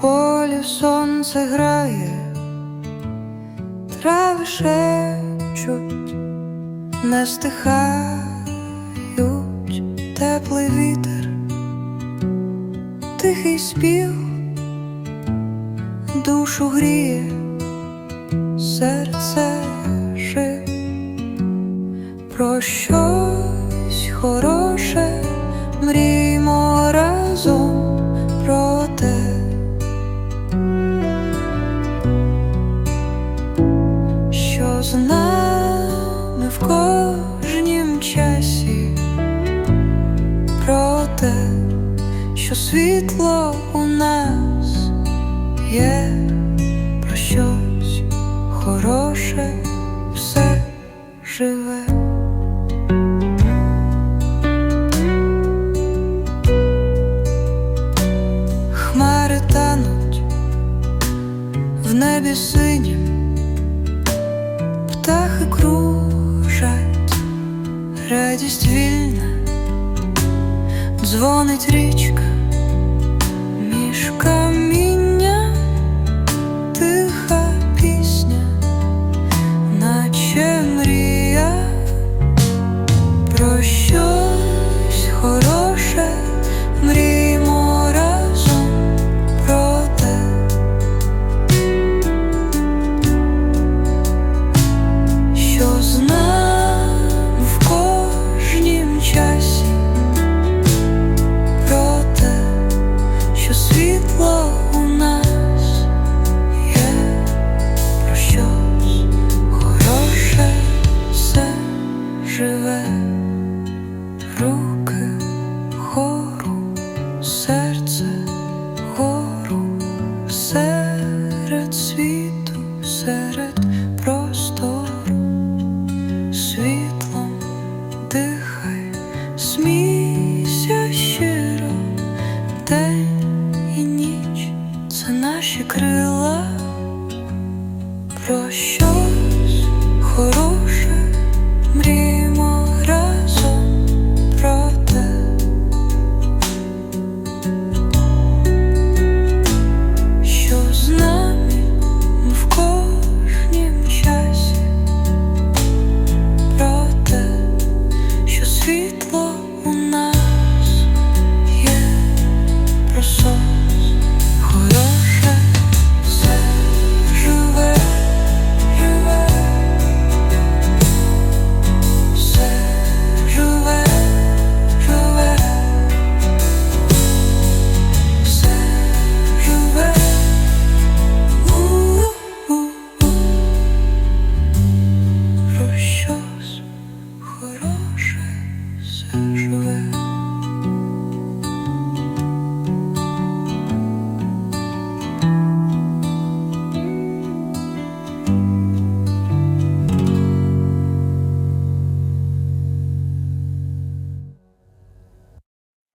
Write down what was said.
тобою сонце грає, трави шепчуть, не стихають, теплий вітер, тихий спів, душу гріє, серце жив про щось з в кожнім часі, про те, що світло у нас є, про щось хороше все живе. Хмари в небі синім птахи кружать, радість вільна, дзвонить річка живе, руки хору, серце гору, серед світу, серед простору, світлом дихай, смійся щиро. день.